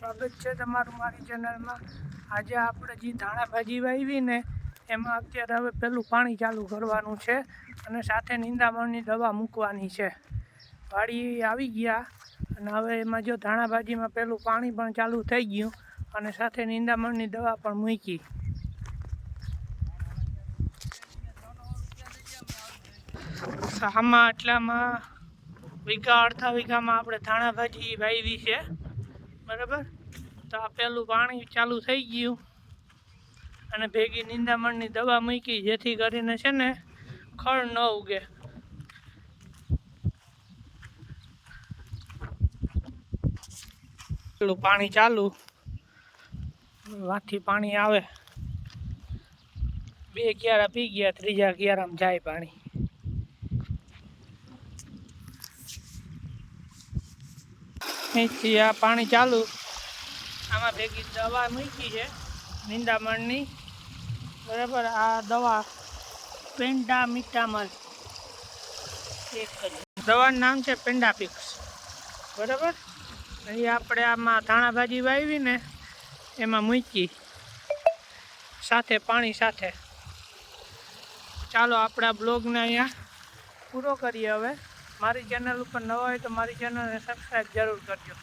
સ્વાગત છે તમારું મારી ચેનલમાં. આજે આપણે જે ધાણા ભાજી વાવી ને એમાં અત્યારે હવે પેલું પાણી ચાલુ કરવાનું છે અને સાથે નિંદામણની દવા મૂકવાની છે. વાડી આવી ગયા અને હવે એમાં જો ધાણા ભાજીમાં પેલું પાણી પણ ચાલુ થઈ ગયું અને સાથે નિંદામણની દવા પણ મૂકી. આમાં આટલામાં વીઘા, અડધા વીઘામાં આપણે ધાણા ભાજી વાવી છે. બરાબર? તો આ પેલું પાણી ચાલુ થઈ ગયું. અને ભેગી નિંદામણની દવા મૂકી, જેથી કરીને છે ને ખળ ન ઉગે. પેલું પાણી ચાલુ. વાથી પાણી આવે. બે ક્યારા પી ગયા, ત્રીજા ક્યારામાં જાય પાણી. અહીંથી આ પાણી ચાલુ. આમાં ભેગી દવા મૂકી છે, નિંદામણની. બરાબર, આ દવા પેન્ડામિટામલ. દવાનું નામ છે પેન્ડાપિક્સ. બરાબર? અહીં આપણે આમાં ધાણા ભાજી વાવીને એમાં મૂકી. સાથે પાણી સાથે. ચાલો, આપણા બ્લોગને અહીંયા પૂરો કરીએ હવે. મારી ચેનલ ઉપર નવા હોય તો મારી ચેનલને સબસ્ક્રાઈબ જરૂર કરજો.